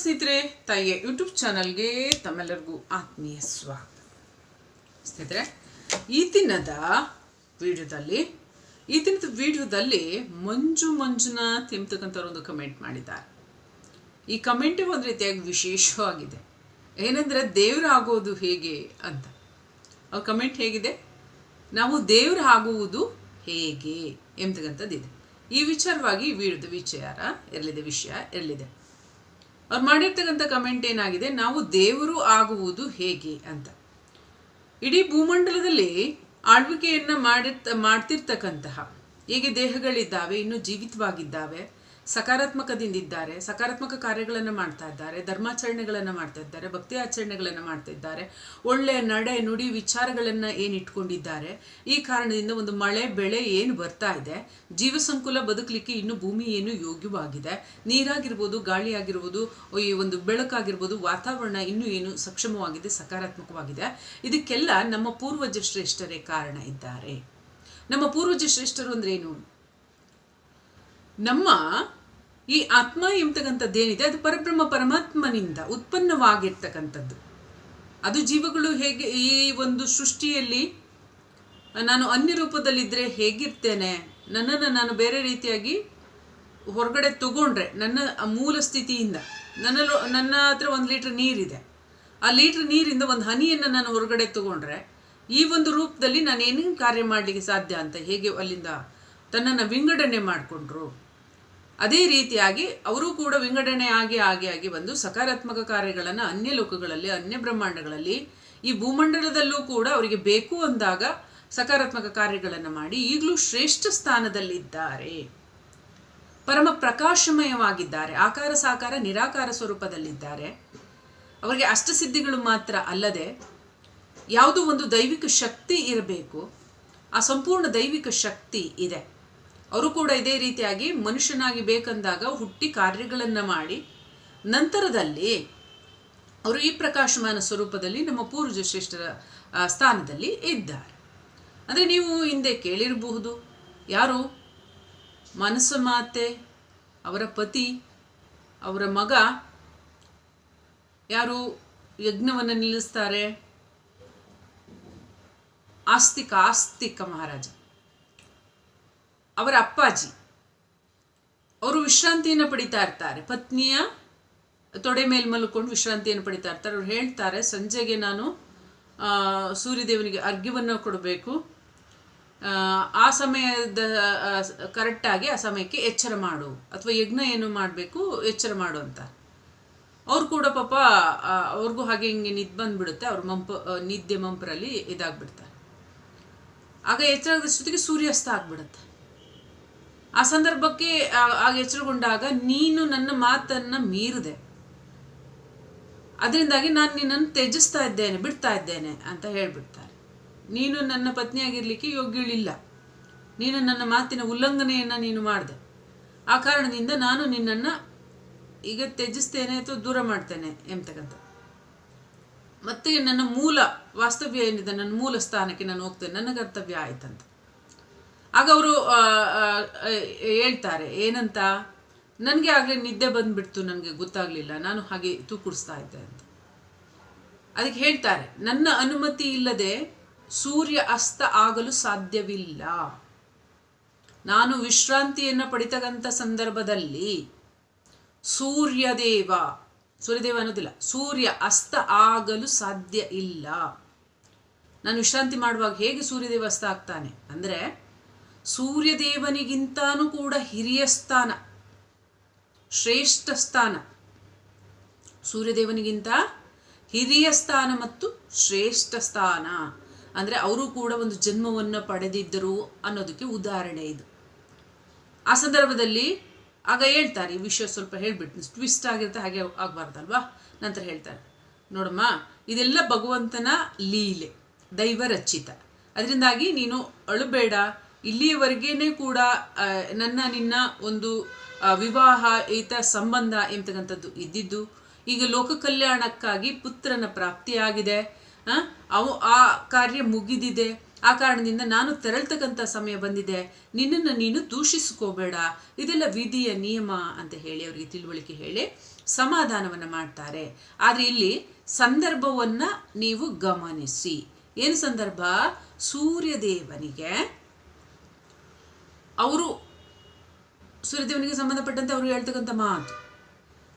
ಸ್ನೇಹಿತರೆ, ತಾಯಿಯ ಯೂಟ್ಯೂಬ್ ಚಾನಲ್ಗೆ ತಮ್ಮೆಲ್ಲರಿಗೂ ಆತ್ಮೀಯ ಸ್ವಾಗತ. ಸ್ನೇಹಿತರೆ, ಈ ದಿನದ ವಿಡಿಯೋದಲ್ಲಿ, ಈ ದಿನದ ವಿಡಿಯೋದಲ್ಲಿ ಮಂಜು ಮಂಜುನ ಎಂಬತಕ್ಕಂಥವ್ರು ಒಂದು ಕಮೆಂಟ್ ಮಾಡಿದ್ದಾರೆ. ಈ ಕಮೆಂಟ್ ಒಂದು ರೀತಿಯಾಗಿ ವಿಶೇಷವಾಗಿದೆ. ಏನಂದರೆ, ದೇವರಾಗೋದು ಹೇಗೆ ಅಂತ. ಆ ಕಮೆಂಟ್ ಹೇಗಿದೆ? ನಾವು ದೇವ್ರ ಆಗುವುದು ಹೇಗೆ ಎಂಬತಕ್ಕಂಥದ್ದಿದೆ ಈ ವಿಚಾರವಾಗಿ ವಿಡಿಯೋದ ವಿಚಾರ ಎಲ್ಲಿದೆ ವಿಷಯ ಇರಲಿದೆ ಅವ್ರು ಮಾಡಿರ್ತಕ್ಕಂಥ ಕಮೆಂಟ್ ಏನಾಗಿದೆ? ನಾವು ದೇವರು ಆಗುವುದು ಹೇಗೆ ಅಂತ. ಇಡೀ ಭೂಮಂಡಲದಲ್ಲಿ ಆಳ್ವಿಕೆಯನ್ನು ಮಾಡಿರ್ತ, ಮಾಡ್ತಿರ್ತಕ್ಕಂತಹ, ಹೇಗೆ ದೇಹಗಳಿದ್ದಾವೆ, ಇನ್ನೂ ಜೀವಿತವಾಗಿದ್ದಾವೆ ಸಕಾರಾತ್ಮಕದಿಂದಿದ್ದಾರೆ, ಸಕಾರಾತ್ಮಕ ಕಾರ್ಯಗಳನ್ನು ಮಾಡ್ತಾ ಇದ್ದಾರೆ, ಧರ್ಮಾಚರಣೆಗಳನ್ನು ಮಾಡ್ತಾ ಇದ್ದಾರೆ, ಭಕ್ತಿ ಆಚರಣೆಗಳನ್ನು ಮಾಡ್ತಾ ಇದ್ದಾರೆ ಒಳ್ಳೆಯ ನಡೆ, ನುಡಿ ವಿಚಾರಗಳನ್ನು ಏನು ಇಟ್ಕೊಂಡಿದ್ದಾರೆ, ಈ ಕಾರಣದಿಂದ ಒಂದು ಮಳೆ, ಬೆಳೆ ಏನು ಬರ್ತಾ ಇದೆ ಜೀವ ಸಂಕುಲ ಬದುಕಲಿಕ್ಕೆ ಇನ್ನು ಭೂಮಿ ಏನು ಯೋಗ್ಯವಾಗಿದೆ, ನೀರಾಗಿರ್ಬೋದು ಗಾಳಿ ಆಗಿರ್ಬೋದು ಈ ಒಂದು ಬೆಳಕಾಗಿರ್ಬೋದು, ವಾತಾವರಣ ಇನ್ನೂ ಏನು ಸಕ್ಷಮವಾಗಿದೆ, ಸಕಾರಾತ್ಮಕವಾಗಿದೆ, ಇದಕ್ಕೆಲ್ಲ ನಮ್ಮ ಪೂರ್ವಜ ಶ್ರೇಷ್ಠರೇ ಕಾರಣ ಇದ್ದಾರೆ. ನಮ್ಮ ಪೂರ್ವಜ ಶ್ರೇಷ್ಠರು ಅಂದ್ರೆ ಏನು? ನಮ್ಮ ಈ ಆತ್ಮ ಎಂಬತಕ್ಕಂಥದ್ದೇನಿದೆ ಅದು ಪರಬ್ರಹ್ಮ ಪರಮಾತ್ಮನಿಂದ ಉತ್ಪನ್ನವಾಗಿರ್ತಕ್ಕಂಥದ್ದು. ಅದು ಜೀವಗಳು ಹೇಗೆ, ಈ ಒಂದು ಸೃಷ್ಟಿಯಲ್ಲಿ ನಾನು ಅನ್ಯ ರೂಪದಲ್ಲಿದ್ದರೆ ಹೇಗಿರ್ತೇನೆ, ನನ್ನನ್ನು ನಾನು ಬೇರೆ ರೀತಿಯಾಗಿ ಹೊರಗಡೆ ತಗೊಂಡ್ರೆ, ನನ್ನ ಮೂಲ ಸ್ಥಿತಿಯಿಂದ, ನನ್ನ ನನ್ನ ಹತ್ರ ಒಂದು ಲೀಟ್ರ್ ನೀರಿದೆ. ಆ ಲೀಟ್ರ್ ನೀರಿಂದ ಒಂದು ಹನಿಯನ್ನು ನಾನು ಹೊರಗಡೆ ತಗೊಂಡ್ರೆ, ಈ ಒಂದು ರೂಪದಲ್ಲಿ ನಾನು ಏನೇನು ಕಾರ್ಯ ಮಾಡಲಿಕ್ಕೆ ಸಾಧ್ಯ ಅಂತ ಹೇಗೆ ಅಲ್ಲಿಂದ ತನ್ನನ್ನು ವಿಂಗಡಣೆ ಮಾಡಿಕೊಂಡ್ರು? ಅದೇ ರೀತಿಯಾಗಿ ಅವರು ಕೂಡ ವಿಂಗಡಣೆ ಆಗಿ ಆಗಿ ಆಗಿ ಬಂದು ಸಕಾರಾತ್ಮಕ ಕಾರ್ಯಗಳನ್ನು ಅನ್ಯ ಲೋಕಗಳಲ್ಲಿ, ಅನ್ಯ ಬ್ರಹ್ಮಾಂಡಗಳಲ್ಲಿ, ಈ ಭೂಮಂಡಲದಲ್ಲೂ ಕೂಡ ಅವರಿಗೆ ಬೇಕು ಅಂದಾಗ ಸಕಾರಾತ್ಮಕ ಕಾರ್ಯಗಳನ್ನು ಮಾಡಿ ಈಗಲೂ ಶ್ರೇಷ್ಠ ಸ್ಥಾನದಲ್ಲಿದ್ದಾರೆ. ಪರಮ ಪ್ರಕಾಶಮಯವಾಗಿದ್ದಾರೆ, ಆಕಾರ ಸಾಕಾರ ನಿರಾಕಾರ ಸ್ವರೂಪದಲ್ಲಿದ್ದಾರೆ. ಅವರಿಗೆ ಅಷ್ಟಸಿದ್ಧಿಗಳು ಮಾತ್ರ ಅಲ್ಲದೆ ಯಾವುದೋ ಒಂದು ದೈವಿಕ ಶಕ್ತಿ ಇರಬೇಕು, ಆ ಸಂಪೂರ್ಣ ದೈವಿಕ ಶಕ್ತಿ ಇದೆ. ಅವರು ಕೂಡ ಇದೇ ರೀತಿಯಾಗಿ ಮನುಷ್ಯನಾಗಿ ಬೇಕಂದಾಗ ಹುಟ್ಟಿ ಕಾರ್ಯಗಳನ್ನು ಮಾಡಿ ನಂತರದಲ್ಲಿ ಅವರು ಈ ಪ್ರಕಾಶಮಾನ ಸ್ವರೂಪದಲ್ಲಿ ನಮ್ಮ ಪೂರ್ವಜ ಶ್ರೇಷ್ಠರ ಸ್ಥಾನದಲ್ಲಿ ಇದ್ದಾರೆ. ಅಂದರೆ ನೀವು ಹಿಂದೆ ಕೇಳಿರಬಹುದು, ಯಾರು? ಮನಸ್ಸ ಮಾತೆ, ಅವರ ಪತಿ, ಅವರ ಮಗ, ಯಾರು ಯಜ್ಞವನ್ನು ನಿಲ್ಲಿಸ್ತಾರೆ? ಆಸ್ತಿಕ ಆಸ್ತಿಕ ಮಹಾರಾಜ. ಅವರ ಅಪ್ಪಾಜಿ. ಅವರು ವಿಶ್ರಾಂತಿಯನ್ನು ಪಡಿತಾ ಇರ್ತಾರೆ. ಪತ್ನಿಯ ತೊಡೆ ಮೇಲೆ ಮಲ್ಕೊಂಡು ವಿಶ್ರಾಂತಿಯನ್ನು ಪಡಿತಾ ಇರ್ತಾರೆ. ಅವ್ರು ಹೇಳ್ತಾರೆ ಸಂಜೆಗೆ ನಾನು ಸೂರ್ಯದೇವನಿಗೆ ಅರ್ಘ್ಯವನ್ನು ಕೊಡಬೇಕು. ಆ, ಸಮಯದ ಕರೆಕ್ಟಾಗಿ ಆ ಸಮಯಕ್ಕೆ ಎಚ್ಚರ ಮಾಡು. ಅಥವಾ ಯಜ್ಞ ಏನು ಮಾಡಬೇಕು ಎಚ್ಚರ ಮಾಡು ಅಂತ. ಅವ್ರು ಕೂಡ ಪಾಪ ಅವ್ರಿಗೂ ಹಾಗೆ ಹಿಂಗೆ ನಿದ್ದು ಬಂದುಬಿಡುತ್ತೆ. ಅವ್ರ ಮಂಪ ನಿದ್ದೆ ಮಂಪರಲ್ಲಿ ಇದಾಗ್ಬಿಡ್ತಾರೆ. ಆಗ ಎಚ್ಚರದಷ್ಟೊತ್ತಿಗೆ ಸೂರ್ಯಾಸ್ತ ಆಗ್ಬಿಡುತ್ತೆ. ಆ ಸಂದರ್ಭಕ್ಕೆ ಆಗ ಎಚ್ಚರಗೊಂಡಾಗ ನೀನು ನನ್ನ ಮಾತನ್ನ ಮೀರಿದೆ. ಅದರಿಂದಾಗಿ ನಾನು ನಿನ್ನನ್ನು ತ್ಯಜಿಸ್ತಾ ಇದ್ದೇನೆ, ಬಿಡ್ತಾ ಇದ್ದೇನೆ ಅಂತ ಹೇಳ್ಬಿಡ್ತಾರೆ. ನೀನು ನನ್ನ ಪತ್ನಿಯಾಗಿರ್ಲಿಕ್ಕೆ ಯೋಗ್ಯಳಿಲ್ಲ. ನೀನು ನನ್ನ ಮಾತಿನ ಉಲ್ಲಂಘನೆಯನ್ನು ನೀನು ಮಾಡಿದೆ. ಆ ಕಾರಣದಿಂದ ನಾನು ನಿನ್ನನ್ನು ಈಗ ತ್ಯಜಿಸ್ತೇನೆ ಅಥವಾ ದೂರ ಮಾಡ್ತೇನೆ ಎಂಬತಕ್ಕಂಥ ಮತ್ತೆ ನನ್ನ ಮೂಲ ವಾಸ್ತವ್ಯ ಏನಿದೆ, ನನ್ನ ಮೂಲ ಸ್ಥಾನಕ್ಕೆ ನಾನು ಹೋಗ್ತೇನೆ, ನನ್ನ ಕರ್ತವ್ಯ ಆಯ್ತಂತ. ಆಗ ಅವರು ಹೇಳ್ತಾರೆ, ಏನಂತ? ನನಗೆ ಆಗಲೇ ನಿದ್ದೆ ಬಂದ್ಬಿಡ್ತು, ನನಗೆ ಗೊತ್ತಾಗಲಿಲ್ಲ. ನಾನು ಹಾಗೆ ತೂಕುಡಿಸ್ತಾ ಇದ್ದೆ ಅಂತ. ಅದಕ್ಕೆ ಹೇಳ್ತಾರೆ, ನನ್ನ ಅನುಮತಿ ಇಲ್ಲದೆ ಸೂರ್ಯ ಅಸ್ತ ಆಗಲು ಸಾಧ್ಯವಿಲ್ಲ. ನಾನು ವಿಶ್ರಾಂತಿಯನ್ನು ಪಡಿತಕ್ಕಂಥ ಸಂದರ್ಭದಲ್ಲಿ ಸೂರ್ಯದೇವ ಸೂರ್ಯದೇವ ಅನ್ನೋದಿಲ್ಲ, ಸೂರ್ಯ ಅಸ್ತ ಆಗಲು ಸಾಧ್ಯ ಇಲ್ಲ. ನಾನು ವಿಶ್ರಾಂತಿ ಮಾಡುವಾಗ ಹೇಗೆ ಸೂರ್ಯದೇವ ಅಸ್ತ ಆಗ್ತಾನೆ? ಅಂದರೆ ಸೂರ್ಯದೇವನಿಗಿಂತಾನೂ ಕೂಡ ಹಿರಿಯ ಸ್ಥಾನ, ಶ್ರೇಷ್ಠ ಸ್ಥಾನ. ಸೂರ್ಯದೇವನಿಗಿಂತ ಹಿರಿಯ ಸ್ಥಾನ ಮತ್ತು ಶ್ರೇಷ್ಠ ಸ್ಥಾನ. ಅಂದರೆ ಅವರು ಕೂಡ ಒಂದು ಜನ್ಮವನ್ನು ಪಡೆದಿದ್ದರು ಅನ್ನೋದಕ್ಕೆ ಉದಾಹರಣೆ ಇದು. ಆ ಸಂದರ್ಭದಲ್ಲಿ ಆಗ ಹೇಳ್ತಾರೆ, ಈ ವಿಷಯ ಸ್ವಲ್ಪ ಹೇಳ್ಬಿಟ್ಟು ಟ್ವಿಸ್ಟ್ ಆಗಿರುತ್ತೆ, ಹಾಗೆ ಆಗಬಾರ್ದಲ್ವಾ? ನಂತರ ಹೇಳ್ತಾರೆ, ನೋಡಮ್ಮ, ಇದೆಲ್ಲ ಭಗವಂತನ ಲೀಲೆ, ದೈವ ರಚಿತ. ಅದರಿಂದಾಗಿ ನೀನು ಅಳಬೇಡ ಇಲ್ಲಿಯವರೆಗೇನೆ ಕೂಡ ನನ್ನ ನಿನ್ನ ಒಂದು ವಿವಾಹ ಈತ ಸಂಬಂಧ ಎಂಬತಕ್ಕಂಥದ್ದು ಇದ್ದಿದ್ದು, ಈಗ ಲೋಕ ಕಲ್ಯಾಣಕ್ಕಾಗಿ ಪುತ್ರನ ಪ್ರಾಪ್ತಿಯಾಗಿದೆ ಅವು, ಆ ಕಾರ್ಯ ಮುಗಿದಿದೆ. ಆ ಕಾರಣದಿಂದ ನಾನು ತೆರಳ್ತಕ್ಕಂಥ ಸಮಯ ಬಂದಿದೆ. ನಿನ್ನನ್ನು ನೀನು ದೂಷಿಸ್ಕೋಬೇಡ. ಇದೆಲ್ಲ ವಿಧಿಯ ನಿಯಮ ಅಂತ ಹೇಳಿ ಅವರಿಗೆ ತಿಳುವಳಿಕೆ ಹೇಳಿ ಸಮಾಧಾನವನ್ನು ಮಾಡ್ತಾರೆ. ಆದರೆ ಇಲ್ಲಿ ಸಂದರ್ಭವನ್ನು ನೀವು ಗಮನಿಸಿ. ಏನು ಸಂದರ್ಭ? ಸೂರ್ಯದೇವನಿಗೆ ಅವರು ಸೂರ್ಯದೇವನಿಗೆ ಸಂಬಂಧಪಟ್ಟಂತೆ ಅವರು ಹೇಳ್ತಕ್ಕಂಥ ಮಾತು.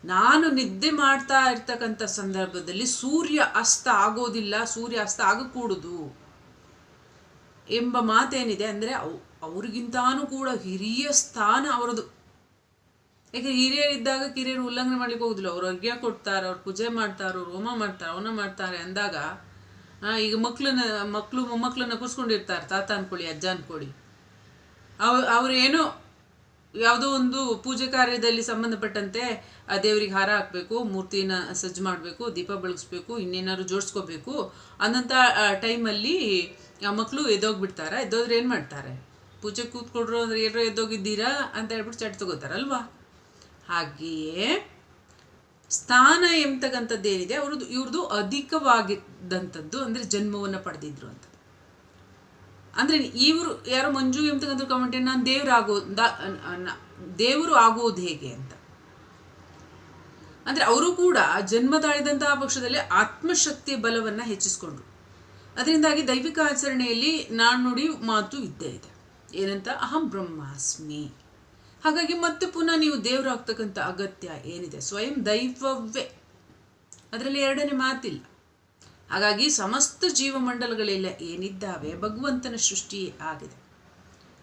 ನಾನು ನಿದ್ದೆ ಮಾಡ್ತಾ ಇರ್ತಕ್ಕಂಥ ಸಂದರ್ಭದಲ್ಲಿ ಸೂರ್ಯ ಅಸ್ತ ಆಗೋದಿಲ್ಲ, ಸೂರ್ಯ ಅಸ್ತ ಆಗಕೂಡುದು ಎಂಬ ಮಾತೇನಿದೆ ಅಂದರೆ ಅವ್, ಅವ್ರಿಗಿಂತಾನೂ ಕೂಡ ಹಿರಿಯ ಸ್ಥಾನ ಅವರದು. ಯಾಕೆ ಹಿರಿಯರಿದ್ದಾಗ ಕಿರಿಯರು ಉಲ್ಲಂಘನೆ ಮಾಡ್ಲಿಕ್ಕೆ ಹೋಗುದಿಲ್ಲ. ಅವ್ರು ಅರ್ಘ್ಯ ಕೊಡ್ತಾರೆ, ಅವ್ರು ಪೂಜೆ ಮಾಡ್ತಾರೆ, ಅವ್ರು ಹೋಮ ಮಾಡ್ತಾರೆ, ಅವನ ಮಾಡ್ತಾರೆ ಅಂದಾಗ ಈಗ ಮಕ್ಳನ್ನ ಮಕ್ಕಳು ಮೊಮ್ಮಕ್ಕಳನ್ನ ಕೂರಿಸ್ಕೊಂಡಿರ್ತಾರೆ, ತಾತ ಅನ್ಕೊಳ್ಳಿ, ಅಜ್ಜ ಅನ್ಕೊಳ್ಳಿ. ಅವ ಅವ್ರು ಏನೋ ಯಾವುದೋ ಒಂದು ಪೂಜೆ ಕಾರ್ಯದಲ್ಲಿ ಸಂಬಂಧಪಟ್ಟಂತೆ ಆ ದೇವರಿಗೆ ಹಾರ ಹಾಕಬೇಕು ಮೂರ್ತಿನ ಸಜ್ಜು ಮಾಡಬೇಕು, ದೀಪ ಬೆಳಗಿಸ್ಬೇಕು, ಇನ್ನೇನಾದ್ರು ಜೋಡಿಸ್ಕೋಬೇಕು ಅನ್ನಂಥ ಟೈಮಲ್ಲಿ ಆ ಮಕ್ಕಳು ಎದ್ದೋಗ್ಬಿಡ್ತಾರೆ. ಎದ್ದೋದ್ರೆ ಏನು ಮಾಡ್ತಾರೆ? ಪೂಜೆ ಕೂತ್ಕೊಡ್ರು ಅಂದ್ರೆ ಎಲ್ಲರೂ ಎದ್ದೋಗಿದ್ದೀರಾ ಅಂತ ಹೇಳ್ಬಿಟ್ಟು ಚಟ್ ತಗೋತಾರಲ್ವಾ ಹಾಗೆಯೇ ಸ್ಥಾನ ಎಂಬತಕ್ಕಂಥದ್ದು ಏನಿದೆ ಅವ್ರದ್ದು ಇವ್ರದ್ದು ಅಧಿಕವಾಗಿದ್ದಂಥದ್ದು ಅಂದರೆ ಜನ್ಮವನ್ನು ಪಡೆದಿದ್ರು ಅಂತ. ಅಂದ್ರೆ ಇವರು ಯಾರೋ ಮಂಜು ಎಂಬತಕ್ಕಂಥ ಕಮೆಂಟ್ ನಾನು ದೇವರಾಗೋ ದೇವರು ಆಗೋದು ಹೇಗೆ ಅಂತ. ಅಂದ್ರೆ ಅವರು ಕೂಡ ಜನ್ಮ ತಾಳಿದಂತಹ ಪಕ್ಷದಲ್ಲಿ ಆತ್ಮಶಕ್ತಿಯ ಬಲವನ್ನ ಹೆಚ್ಚಿಸ್ಕೊಂಡ್ರು. ಅದರಿಂದಾಗಿ ದೈವಿಕ ಆಚರಣೆಯಲ್ಲಿ ನಾಣ್ಣುಡಿ ಮಾತು ಇದ್ದೇ ಇದೆ. ಏನಂತ? ಅಹಂ ಬ್ರಹ್ಮಾಸ್ಮಿ. ಹಾಗಾಗಿ ಮತ್ತೆ ಪುನಃ ನೀವು ದೇವರಾಗ್ತಕ್ಕಂಥ ಅಗತ್ಯ ಏನಿದೆ? ಸ್ವಯಂ ದೈವವೇ. ಅದರಲ್ಲಿ ಎರಡನೇ ಮಾತಿಲ್ಲ. ಹಾಗಾಗಿ ಸಮಸ್ತ ಜೀವಮಂಡಲಗಳೆಲ್ಲ ಏನಿದ್ದಾವೆ ಭಗವಂತನ ಸೃಷ್ಟಿ ಆಗಿದೆ.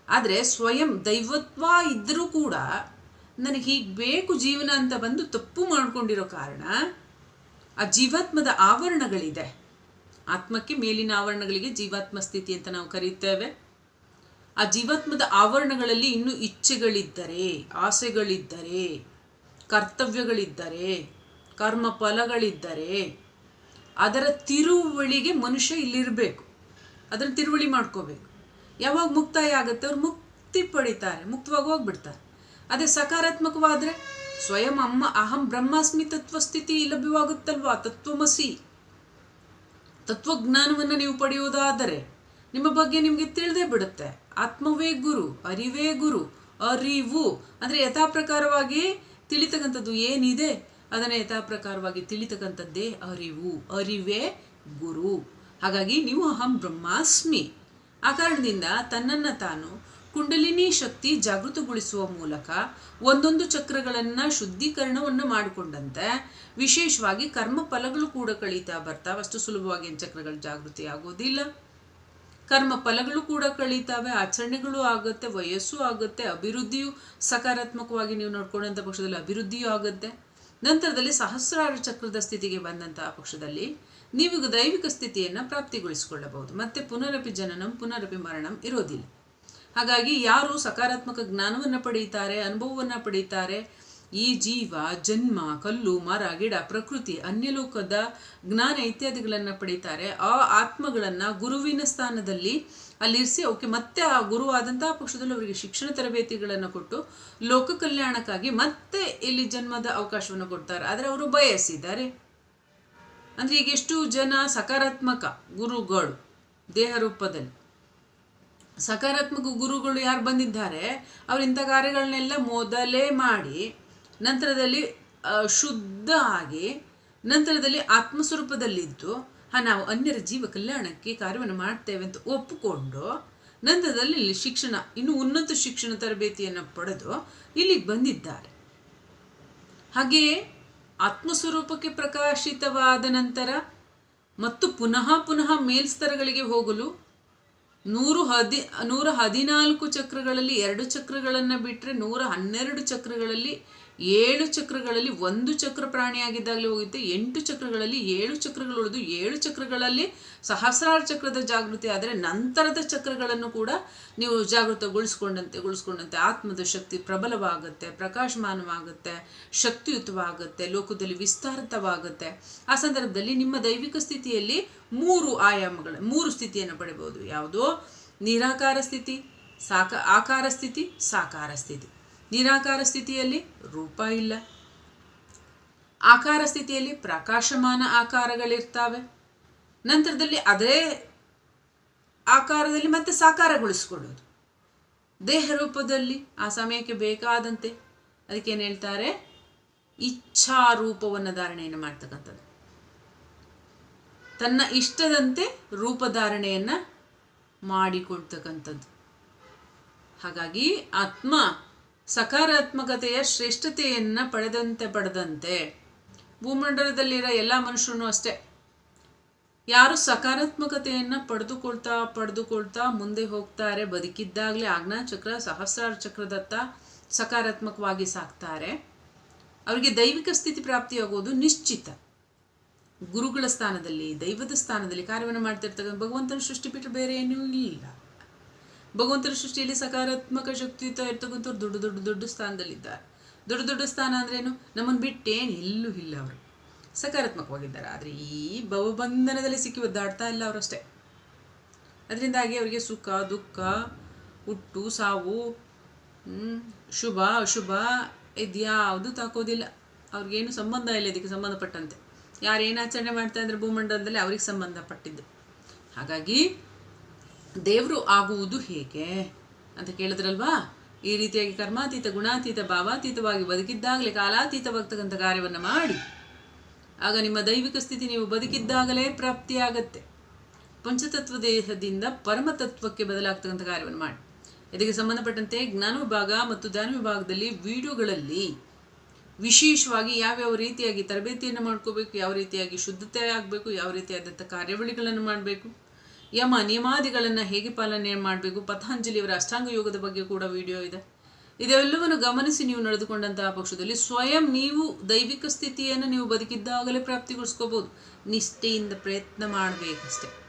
ಆದರೆ ಸ್ವಯಂ ದೈವತ್ವ ಇದ್ದರೂ ಕೂಡ ನನಗೆ ಹೀಗೆ ಬೇಕು ಜೀವನ ಅಂತ ಬಂದು ತಪ್ಪು ಮಾಡಿಕೊಂಡಿರೋ ಕಾರಣ ಆ ಜೀವಾತ್ಮದ ಆವರಣಗಳಿದೆ. ಆತ್ಮಕ್ಕೆ ಮೇಲಿನ ಆವರಣಗಳಿಗೆ ಜೀವಾತ್ಮ ಸ್ಥಿತಿ ಅಂತ ನಾವು ಕರೀತೇವೆ. ಆ ಜೀವಾತ್ಮದ ಆವರಣಗಳಲ್ಲಿ ಇನ್ನೂ ಇಚ್ಛೆಗಳಿದ್ದರೆ, ಆಸೆಗಳಿದ್ದರೆ, ಕರ್ತವ್ಯಗಳಿದ್ದರೆ ಕರ್ಮ ಫಲಗಳಿದ್ದರೆ ಅದರ ತಿರುವಳಿಗೆ ಮನುಷ್ಯ ಇಲ್ಲಿರಬೇಕು. ಅದನ್ನು ತಿರುವಳಿ ಮಾಡ್ಕೋಬೇಕು. ಯಾವಾಗ ಮುಕ್ತಾಯ ಆಗುತ್ತೆ ಅವ್ರು ಮುಕ್ತಿ ಪಡಿತಾರೆ, ಮುಕ್ತವಾಗಿ ಹೋಗ್ಬಿಡ್ತಾರೆ. ಅದೇ ಸಕಾರಾತ್ಮಕವಾದರೆ ಸ್ವಯಂ ಅಮ್ಮ, ಅಹಂ ಬ್ರಹ್ಮಾಸ್ಮಿ ತತ್ವಸ್ಥಿತಿ ಲಭ್ಯವಾಗುತ್ತಲ್ವಾ? ತತ್ವಮಸಿ. ತತ್ವಜ್ಞಾನವನ್ನು ನೀವು ಪಡೆಯುವುದಾದರೆ ನಿಮ್ಮ ಬಗ್ಗೆ ನಿಮಗೆ ತಿಳಿದೇ ಬಿಡುತ್ತೆ. ಆತ್ಮವೇ ಗುರು, ಅರಿವೇ ಗುರು, ಅರಿವು. ಅಂದರೆ ಯಥಾಪ್ರಕಾರವಾಗಿ ತಿಳಿತಕ್ಕಂಥದ್ದು ಏನಿದೆ? ಅದನ್ನು ಯಥಾಪ್ರಕಾರವಾಗಿ ತಿಳಿತಕ್ಕಂಥದ್ದೇ ಅರಿವು, ಅರಿವೇ ಗುರು. ಹಾಗಾಗಿ ನೀವು ಅಹಂ ಬ್ರಹ್ಮಾಸ್ಮಿ. ಆ ಕಾರಣದಿಂದ ತನ್ನನ್ನು ತಾನು ಕುಂಡಲಿನಿ ಶಕ್ತಿ ಜಾಗೃತಗೊಳಿಸುವ ಮೂಲಕ ಒಂದೊಂದು ಚಕ್ರಗಳನ್ನು ಶುದ್ಧೀಕರಣವನ್ನು ಮಾಡಿಕೊಂಡಂತೆ ವಿಶೇಷವಾಗಿ ಕರ್ಮ ಫಲಗಳು ಕೂಡ ಕಳೀತಾ ಬರ್ತಾವೆ. ಅಷ್ಟು ಸುಲಭವಾಗಿ ಏನು ಚಕ್ರಗಳು ಜಾಗೃತಿ ಆಗೋದಿಲ್ಲ. ಕರ್ಮ ಫಲಗಳು ಕೂಡ ಕಳೀತಾವೆ, ಆಚರಣೆಗಳು ಆಗುತ್ತೆ, ವಯಸ್ಸು ಆಗುತ್ತೆ, ಅಭಿವೃದ್ಧಿಯು ಸಕಾರಾತ್ಮಕವಾಗಿ ನೀವು ನೋಡ್ಕೊಂಡಂಥ ಪಕ್ಷದಲ್ಲಿ ಅಭಿವೃದ್ಧಿಯೂ ಆಗುತ್ತೆ. ನಂತರದಲ್ಲಿ ಸಹಸ್ರಾರು ಚಕ್ರದ ಸ್ಥಿತಿಗೆ ಬಂದಂತಹ ಪಕ್ಷದಲ್ಲಿ ನೀವು ದೈವಿಕ ಸ್ಥಿತಿಯನ್ನು ಪ್ರಾಪ್ತಿಗೊಳಿಸಿಕೊಳ್ಳಬಹುದು. ಮತ್ತೆ ಪುನರಪಿ ಜನನಂ, ಪುನರಪಿ ಮರಣಂ ಇರೋದಿಲ್ಲ. ಹಾಗಾಗಿ ಯಾರು ಸಕಾರಾತ್ಮಕ ಜ್ಞಾನವನ್ನು ಪಡೆಯುತ್ತಾರೆ ಅನುಭವವನ್ನು ಪಡೆಯುತ್ತಾರೆ ಈ ಜೀವ, ಜನ್ಮ, ಕಲ್ಲು, ಮರ, ಗಿಡ, ಪ್ರಕೃತಿ, ಅನ್ಯಲೋಕದ ಜ್ಞಾನ ಇತ್ಯಾದಿಗಳನ್ನು ಪಡೀತಾರೆ. ಆ ಆತ್ಮಗಳನ್ನು ಗುರುವಿನ ಸ್ಥಾನದಲ್ಲಿ ಅಲ್ಲಿರಿಸಿ ಅವಕ್ಕೆ ಮತ್ತೆ ಆ ಗುರುವಾದಂತಹ ಪಕ್ಷದಲ್ಲಿ ಅವರಿಗೆ ಶಿಕ್ಷಣ ತರಬೇತಿಗಳನ್ನು ಕೊಟ್ಟು ಲೋಕ ಕಲ್ಯಾಣಕ್ಕಾಗಿ ಮತ್ತೆ ಇಲ್ಲಿ ಜನ್ಮದ ಅವಕಾಶವನ್ನು ಕೊಡ್ತಾರೆ. ಆದರೆ ಅವರು ಬಯಸಿದ್ದಾರೆ. ಅಂದರೆ ಈಗ ಎಷ್ಟು ಜನ ಸಕಾರಾತ್ಮಕ ಗುರುಗಳು ದೇಹ ರೂಪದಲ್ಲಿ. ಸಕಾರಾತ್ಮಕ ಗುರುಗಳು ಯಾರು ಬಂದಿದ್ದಾರೆ? ಅವರು ಇಂಥ ಕಾರ್ಯಗಳನ್ನೆಲ್ಲ ಮೊದಲೇ ಮಾಡಿ ನಂತರದಲ್ಲಿ ಶುದ್ಧ ಆಗಿ ನಂತರದಲ್ಲಿ ಆತ್ಮಸ್ವರೂಪದಲ್ಲಿದ್ದು, ಹಾ, ನಾವು ಅನ್ಯರ ಜೀವ ಕಲ್ಯಾಣಕ್ಕೆ ಕಾರ್ಯವನ್ನು ಮಾಡ್ತೇವೆ ಅಂತ ಒಪ್ಪಿಕೊಂಡು, ನಂತರದಲ್ಲಿ ಇಲ್ಲಿ ಶಿಕ್ಷಣ, ಇನ್ನು ಉನ್ನತ ಶಿಕ್ಷಣ ತರಬೇತಿಯನ್ನು ಪಡೆದು ಇಲ್ಲಿಗೆ ಬಂದಿದ್ದಾರೆ. ಹಾಗೆಯೇ ಆತ್ಮಸ್ವರೂಪಕ್ಕೆ ಪ್ರಕಾಶಿತವಾದ ನಂತರ ಮತ್ತು ಪುನಃ ಪುನಃ ಮೇಲ್ಸ್ತರಗಳಿಗೆ ಹೋಗಲು ನೂರು ಹದಿ, ನೂರ ಹದಿನಾಲ್ಕು ಚಕ್ರಗಳಲ್ಲಿ ಎರಡು ಚಕ್ರಗಳನ್ನು ಬಿಟ್ಟರೆ ನೂರ ಹನ್ನೆರಡು ಚಕ್ರಗಳಲ್ಲಿ ಏಳು ಚಕ್ರಗಳಲ್ಲಿ ಒಂದು ಚಕ್ರ ಪ್ರಾಣಿಯಾಗಿದ್ದಾಗಲೇ ಹೋಗುತ್ತೆ. ಎಂಟು ಚಕ್ರಗಳಲ್ಲಿ ಏಳು ಚಕ್ರಗಳು ಉಳಿದು ಏಳು ಚಕ್ರಗಳಲ್ಲಿ ಸಹಸ್ರಾರು ಚಕ್ರದ ಜಾಗೃತಿ ಆದರೆ ನಂತರದ ಚಕ್ರಗಳನ್ನು ಕೂಡ ನೀವು ಜಾಗೃತಗೊಳಿಸ್ಕೊಂಡಂತೆ, ಗೊಳಿಸ್ಕೊಂಡಂತೆ ಆತ್ಮದ ಶಕ್ತಿ ಪ್ರಬಲವಾಗುತ್ತೆ, ಪ್ರಕಾಶಮಾನವಾಗುತ್ತೆ, ಶಕ್ತಿಯುತವಾಗುತ್ತೆ, ಲೋಕದಲ್ಲಿ ವಿಸ್ತಾರಿತವಾಗುತ್ತೆ. ಆ ಸಂದರ್ಭದಲ್ಲಿ ನಿಮ್ಮ ದೈವಿಕ ಸ್ಥಿತಿಯಲ್ಲಿ ಮೂರು ಆಯಾಮಗಳ, ಮೂರು ಸ್ಥಿತಿಯನ್ನು ಪಡೆಯಬಹುದು. ಯಾವುದೋ? ನಿರಾಕಾರ ಸ್ಥಿತಿ, ಸಾಕ, ಆಕಾರ ಸ್ಥಿತಿ, ಸಾಕಾರ ಸ್ಥಿತಿ. ನಿರಾಕಾರ ಸ್ಥಿತಿಯಲ್ಲಿ ರೂಪ ಇಲ್ಲ. ಆಕಾರ ಸ್ಥಿತಿಯಲ್ಲಿ ಪ್ರಕಾಶಮಾನ ಆಕಾರಗಳಿರ್ತಾವೆ. ನಂತರದಲ್ಲಿ ಅದೇ ಆಕಾರದಲ್ಲಿ ಮತ್ತೆ ಸಾಕಾರಗೊಳಿಸ್ಕೊಳ್ಳೋದು. ದೇಹ ರೂಪದಲ್ಲಿ ಆ ಸಮಯಕ್ಕೆ ಬೇಕಾದಂತೆ ಅದಕ್ಕೇನು ಹೇಳ್ತಾರೆ? ಇಚ್ಛಾ ರೂಪವನ್ನು ಧಾರಣೆಯನ್ನು ಮಾಡ್ತಕ್ಕಂಥದ್ದು. ತನ್ನ ಇಷ್ಟದಂತೆ ರೂಪಧಾರಣೆಯನ್ನು ಮಾಡಿಕೊಳ್ತಕ್ಕಂಥದ್ದು. ಹಾಗಾಗಿ ಆತ್ಮ ಸಕಾರಾತ್ಮಕತೆಯ ಶ್ರೇಷ್ಠತೆಯನ್ನು ಪಡೆದಂತೆ ಪಡೆದಂತೆ ಭೂಮಂಡಲದಲ್ಲಿರೋ ಎಲ್ಲ ಮನುಷ್ಯರು ಅಷ್ಟೇ. ಯಾರು ಸಕಾರಾತ್ಮಕತೆಯನ್ನು ಪಡೆದುಕೊಳ್ತಾ ಪಡೆದುಕೊಳ್ತಾ ಮುಂದೆ ಹೋಗ್ತಾರೆ, ಬದುಕಿದ್ದಾಗಲೇ ಆಜ್ಞಾ ಚಕ್ರ, ಸಹಸ್ರಾರ ಚಕ್ರದತ್ತ ಸಕಾರಾತ್ಮಕವಾಗಿ ಸಾಕ್ತಾರೆ. ಅವರಿಗೆ ದೈವಿಕ ಸ್ಥಿತಿ ಪ್ರಾಪ್ತಿಯಾಗೋದು ನಿಶ್ಚಿತ. ಗುರುಗಳ ಸ್ಥಾನದಲ್ಲಿ, ದೈವದ ಸ್ಥಾನದಲ್ಲಿ ಕಾರ್ಯವನ್ನು ಮಾಡ್ತಿರ್ತಕ್ಕಂಥ ಭಗವಂತನ ಸೃಷ್ಟಿ ಬಿಟ್ಟರೆ ಬೇರೆ ಏನೂ ಇಲ್ಲ. ಭಗವಂತನ ಸೃಷ್ಟಿಯಲ್ಲಿ ಸಕಾರಾತ್ಮಕ ಶಕ್ತಿಯುತ ಇರ್ತಕ್ಕಂಥವ್ರು ದೊಡ್ಡ ದೊಡ್ಡ ದೊಡ್ಡ ಸ್ಥಾನದಲ್ಲಿದ್ದಾರೆ. ದೊಡ್ಡ ದೊಡ್ಡ ಸ್ಥಾನ ಅಂದ್ರೇನು ನಮ್ಮನ್ನು ಬಿಟ್ಟೇನು ಎಲ್ಲೂ ಇಲ್ಲ ಅವರು. ಸಕಾರಾತ್ಮಕವಾಗಿದ್ದಾರೆ. ಆದರೆ ಈ ಭವಬಂಧನದಲ್ಲಿ ಸಿಕ್ಕಿ ಒದ್ದಾಡ್ತಾ ಇಲ್ಲ ಅವರಷ್ಟೇ ಅದರಿಂದಾಗಿ ಅವರಿಗೆ ಸುಖ, ದುಃಖ, ಹುಟ್ಟು, ಸಾವು ಶುಭ, ಅಶುಭ ಇದ್ಯಾವುದು ತಾಕೋದಿಲ್ಲ. ಅವ್ರಿಗೇನು ಸಂಬಂಧ ಇಲ್ಲ ಇದಕ್ಕೆ ಸಂಬಂಧಪಟ್ಟಂತೆ. ಯಾರೇನು ಆಚರಣೆ ಮಾಡ್ತಾ ಇದ್ರೆ ಭೂಮಂಡಲದಲ್ಲಿ ಅವ್ರಿಗೆ ಸಂಬಂಧಪಟ್ಟಿದ್ದು. ಹಾಗಾಗಿ ದೇವರು ಆಗುವುದು ಹೇಗೆ ಅಂತ ಕೇಳಿದ್ರಲ್ವಾ? ಈ ರೀತಿಯಾಗಿ ಕರ್ಮಾತೀತ, ಗುಣಾತೀತ, ಭಾವಾತೀತವಾಗಿ ಬದುಕಿದ್ದಾಗಲೇ, ಕಾಲಾತೀತವಾಗ್ತಕ್ಕಂಥ ಕಾರ್ಯವನ್ನು ಮಾಡಿ. ಆಗ ನಿಮ್ಮ ದೈವಿಕ ಸ್ಥಿತಿ ನೀವು ಬದುಕಿದ್ದಾಗಲೇ ಪ್ರಾಪ್ತಿಯಾಗತ್ತೆ. ಪಂಚತತ್ವ ದೇಹದಿಂದ ಪರಮತತ್ವಕ್ಕೆ ಬದಲಾಗ್ತಕ್ಕಂಥ ಕಾರ್ಯವನ್ನು ಮಾಡಿ. ಇದಕ್ಕೆ ಸಂಬಂಧಪಟ್ಟಂತೆ ಜ್ಞಾನ ವಿಭಾಗ ಮತ್ತು ಧ್ಯಾನ ವಿಭಾಗದಲ್ಲಿ ವಿಡಿಯೋಗಳಲ್ಲಿ ವಿಶೇಷವಾಗಿ ಯಾವ್ಯಾವ ರೀತಿಯಾಗಿ ತರಬೇತಿಯನ್ನು ಮಾಡ್ಕೋಬೇಕು, ಯಾವ ರೀತಿಯಾಗಿ ಶುದ್ಧತೆ ಆಗಬೇಕು, ಯಾವ ರೀತಿಯಾದಂಥ ಕಾರ್ಯಾವಳಿಗಳನ್ನು ಮಾಡಬೇಕು ಯಮ ನಿಯಮಾದಿಗಳನ್ನು ಹೇಗೆ ಪಾಲನೆ ಮಾಡಬೇಕು? ಪತಂಜಲಿಯವರ ಅಷ್ಟಾಂಗ ಯೋಗದ ಬಗ್ಗೆ ಕೂಡ ವಿಡಿಯೋ ಇದೆ. ಇದೆಲ್ಲವನ್ನು ಗಮನಿಸಿ ನೀವು ನಡೆದುಕೊಂಡಂತಹ ಪಕ್ಷದಲ್ಲಿ ಸ್ವಯಂ ನೀವು ದೈವಿಕ ಸ್ಥಿತಿಯನ್ನು ನೀವು ಬದುಕಿದ್ದಾಗಲೇ ಪ್ರಾಪ್ತಿಗೊಳಿಸ್ಕೋಬೋದು. ನಿಷ್ಠೆಯಿಂದ ಪ್ರಯತ್ನ ಮಾಡಬೇಕಷ್ಟೆ.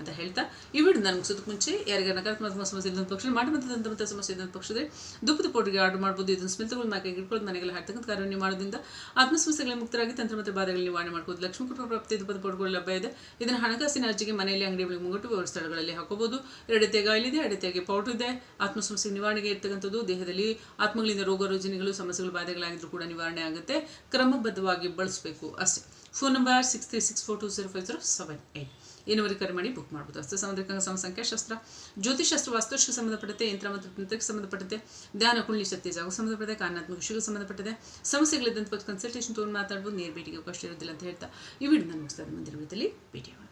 ಅಂತ ಹೇಳ್ತಾ ಈ ವಿಡಿಯೋ ನಾನು ಮುಗಿಸೋದಕ್ಕೆ ಮುಂಚೆ ಯಾರಿಗೆ ನಕಾರಾತ್ಮಕ ಸಮಸ್ಯೆ ಇದ್ದಂಥ ಪಕ್ಷ ಮಾಡಿ ಮತ್ತು ದಂತ ಸಮಸ್ಯೆ ಇದ್ದಂಥ ಪಕ್ಷದಲ್ಲಿ ದುಪ್ಪದ ಪೌಡ್ರಿಗೆ ಆರ್ಡರ್ ಮಾಡ್ಬೋದು. ಇದನ್ನು ಸ್ಮಿತಗಳು ಮಾಕೆ ಇಟ್ಕೊಳ್ಳೋದು ಮನೆಗೆಲ್ಲ ಹಾಕ್ತಕ್ಕಂಥ ಕಾರ್ಯವನ್ನು ಮಾಡೋದ್ರಿಂದ ಆತ್ಮ ಸಮಸ್ಯೆಗಳ ಮುಕ್ತರಾಗಿ ತಂತ್ರ ಮತ್ತು ಬಾಧೆಗಳು ನಿವಾರಣೆ ಮಾಡ್ಬೋದು. ಲಕ್ಷ್ಮೀ ಕುಟುಂಬ ಪ್ರಾಪ್ತಿ ದುಪ್ಪದ ಲಭ್ಯ ಇದೆ. ಇದನ್ನು ಹಣಕಾಸಿನ ಅರ್ಜಿಗೆ ಮನೆಯಲ್ಲಿ ಅಂಗಡಿಗಳಿಗೆ ಮುಂಗಟ್ಟು ವ್ಯವಹಾರ ಸ್ಥಳಗಳಲ್ಲಿ ಹಾಕೋಬಹುದು ಎರಡತೆಗೆ ಆಯಿಲ್ ಇದೆ ಎರಡತೆಗೆ ಪೌಡರ್ ಇದೆ. ಆತ್ಮ ಸಮಸ್ಯೆ ನಿವಾರಣೆಗೆ ಇರ್ತಕ್ಕಂಥದ್ದು ದೇಹದಲ್ಲಿ ಆತ್ಮಗಳಿಂದ ರೋಗ ರುಜಿನಗಳು, ಸಮಸ್ಯೆಗಳು, ಬಾಧೆಗಳಾಗಿದ್ರೂ ಕೂಡ ನಿವಾರಣೆ ಆಗುತ್ತೆ. ಕ್ರಮಬದ್ಧವಾಗಿ ಬಳಸಬೇಕು. ಅಷ್ಟೇ. Phone number six three six four two zero five zero seven eight ಏನವರೆಗೆ ಕರೆ ಮಾಡಿ ಬುಕ್ ಮಾಡ್ಬೋದು. ಅಸ್ತು ಸಮ ಸಂಖ್ಯಾಶಾಸ್ತ್ರ ಜ್ಯೋತಿಷಾಸ್ತ್ರ ವಾಸ್ತುಶಕ್ಕೆ ಸಂಬಂಧಪಟ್ಟಂತೆ, ಯಂತ್ರ ಮತ್ತು ತಂತ್ರಕ್ಕೆ ಸಂಬಂಧಪಟ್ಟಂತೆ, ಧ್ಯಾನ ಕುಳ್ಳಿ ಶಕ್ತಿ, ಜಾಗ ಸಂಬಂಧಪಟ್ಟಿದೆ ಕಾರಣಾತ್ಮಕ ವಿಷಯಕ್ಕೆ ಸಂಬಂಧಪಟ್ಟಿದೆ ಸಮಸ್ಯೆಗಳಿದ್ದಂಥ ಕನ್ಸಲ್ಟೇಷನ್ ತೊಗೊಂಡು ಮಾತಾಡ್ಬೋದು, ನೇರ ಭೇಟಿಗೆ ಅವಕಾಶ ಇರೋದಿಲ್ಲ ಅಂತ ಹೇಳ್ತಾ ಈ ಮುಗಿಸ್ತಾ ಮುಂದಿನ ವಿಡಿಯೋದಲ್ಲಿ. ಭೇಟಿಯಾಗೋಣ.